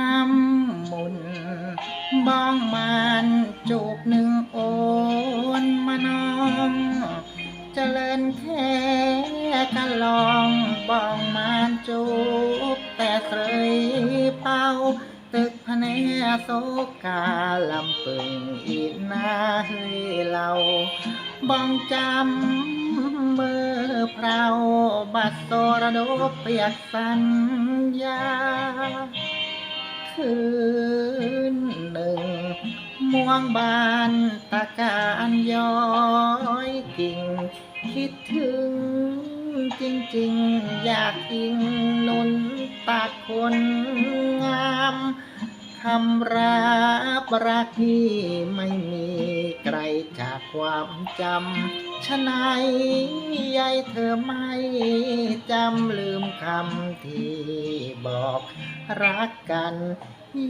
ำมุนบ้องมันจูบหนึ่งโอนมานองเจริญแค่กันลองบ้องมันจูบแต่เคยเป่าตึกพะเนโซกาลำปึงอีกนาเฮยเราบ้องจำเมื่อเพราบัดโซระโดเปียกสัญญา คืนหนึ่ง ม่วงบานตะการย้อยกิ่ง คิดถึงจริงๆ อยากอิงนุนปากคนงาม คำรับรักที่ไม่มีไกลจากความจำฉะไหนยายเธอไม่จำลืมคำที่บอกรักกัน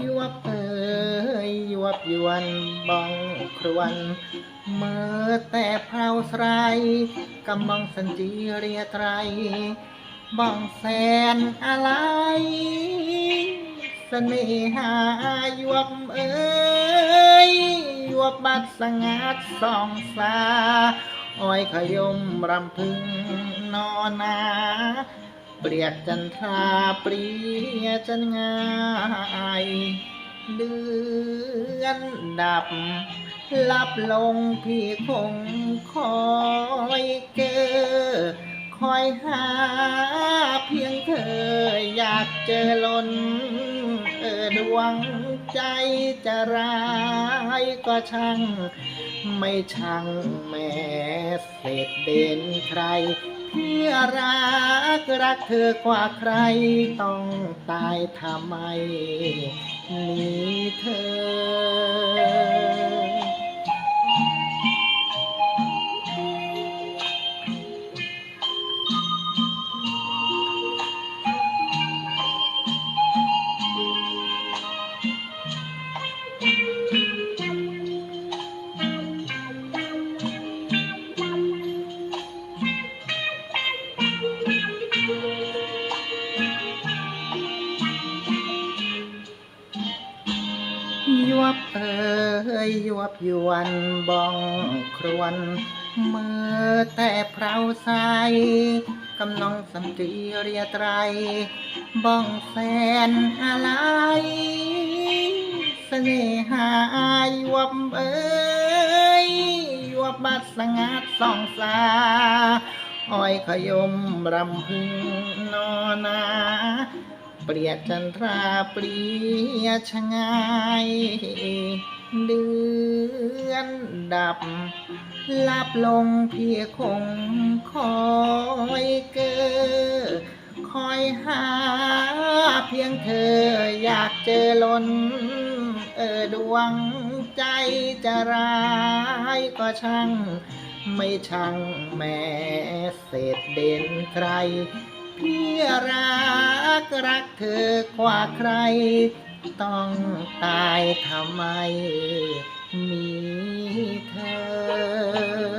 ยวบเอ่ยยวบยวนบ้องครวนเมื่อแต่เพราไสรกำมองสันจีเรียไตรบ้องแสนอะไร เสน่หายวบเอ่ยยวบบัดสงัดสองสาอ้อยขยมรำพึงนอนนาเปรียกจันทราเปรียจันงายเดือนดับลับลงพี่คงคอยเกอคอยหาเพียงเธออยากเจอล้น วงใจจะร้ายก็ช่าง ไม่ช่างแม่เศษเด่นใครเพื่อรักรักเธอกว่าใครต้องตายทำไม บเอ่ยยวบยวนบ้องครวนเมื่อแต่เพราใสกำนองสัมตรีเรียไตรบ้องแสนอะไรเสน่หายวบเอ่ยยวบบัดสงัดสองสาอ้อยขยมรำพึงนอนา เปรียกจันทราเปรียชงายเดือนดับ ลับลงเพี่คงคอยเกอคอยหา เพียงเธออยากเจอล้น เออดวงใจจะร้ายก็ช่าง ไม่ช่างแม่เศษเด่นใคร พี่รักรักเธอกว่าใคร ต้องตายทำไมมีเธอ